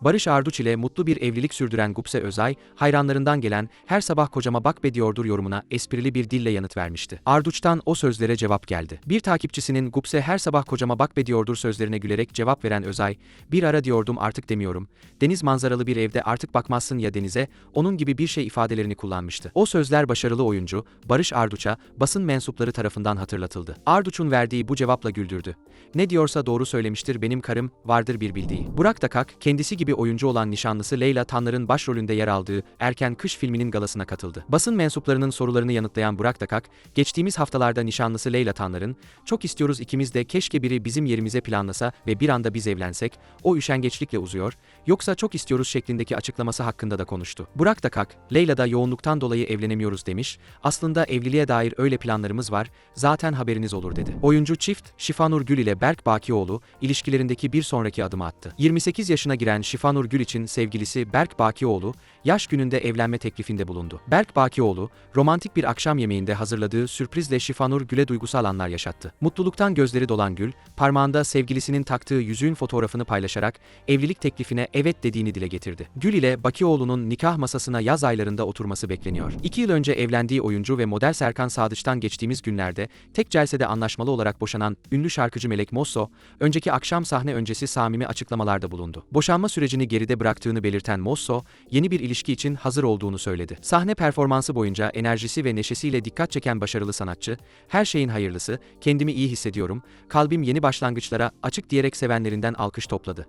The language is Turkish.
Barış Arduç ile mutlu bir evlilik sürdüren Gupse Özay, hayranlarından gelen her sabah kocama bak be diyordur yorumuna esprili bir dille yanıt vermişti. Arduç'tan o sözlere cevap geldi. Bir takipçisinin Gupse her sabah kocama bak be diyordur sözlerine gülerek cevap veren Özay, bir ara diyordum artık demiyorum. Deniz manzaralı bir evde artık bakmazsın ya denize, onun gibi bir şey ifadelerini kullanmıştı. O sözler başarılı oyuncu Barış Arduç'a basın mensupları tarafından hatırlatıldı. Arduç'un verdiği bu cevapla güldürdü. Ne diyorsa doğru söylemiştir benim karım, vardır bir bildiği. Burak Dakak, kendisi gibi oyuncu olan nişanlısı Leyla Tanlar'ın başrolünde yer aldığı Erken Kış filminin galasına katıldı. Basın mensuplarının sorularını yanıtlayan Burak Dakak, geçtiğimiz haftalarda nişanlısı Leyla Tanlar'ın, çok istiyoruz ikimiz de keşke biri bizim yerimize planlasa ve bir anda biz evlensek, o üşengeçlikle uzuyor, yoksa çok istiyoruz şeklindeki açıklaması hakkında da konuştu. Burak Dakak, Leyla da yoğunluktan dolayı evlenemiyoruz demiş, aslında evliliğe dair öyle planlarımız var, zaten haberiniz olur dedi. Oyuncu çift, Şifanur Gül ile Berk Bakioğlu, ilişkilerindeki bir sonraki adımı attı. 28 yaşına giren Şifanur Gül için sevgilisi Berk Bakioğlu, yaş gününde evlenme teklifinde bulundu. Berk Bakioğlu, romantik bir akşam yemeğinde hazırladığı sürprizle Şifanur Gül'e duygusal anlar yaşattı. Mutluluktan gözleri dolan Gül, parmağında sevgilisinin taktığı yüzüğün fotoğrafını paylaşarak evlilik teklifine evet dediğini dile getirdi. Gül ile Bakioğlu'nun nikah masasına yaz aylarında oturması bekleniyor. İki yıl önce evlendiği oyuncu ve model Serkan Sadıç'tan geçtiğimiz günlerde tek celsede anlaşmalı olarak boşanan ünlü şarkıcı Melek Mosso, önceki akşam sahne öncesi samimi açıklamalarda bulundu. Boşanma sürecini geride bıraktığını belirten Mosso, yeni bir ilişki için hazır olduğunu söyledi. Sahne performansı boyunca enerjisi ve neşesiyle dikkat çeken başarılı sanatçı, her şeyin hayırlısı, kendimi iyi hissediyorum, kalbim yeni başlangıçlara açık diyerek sevenlerinden alkış topladı.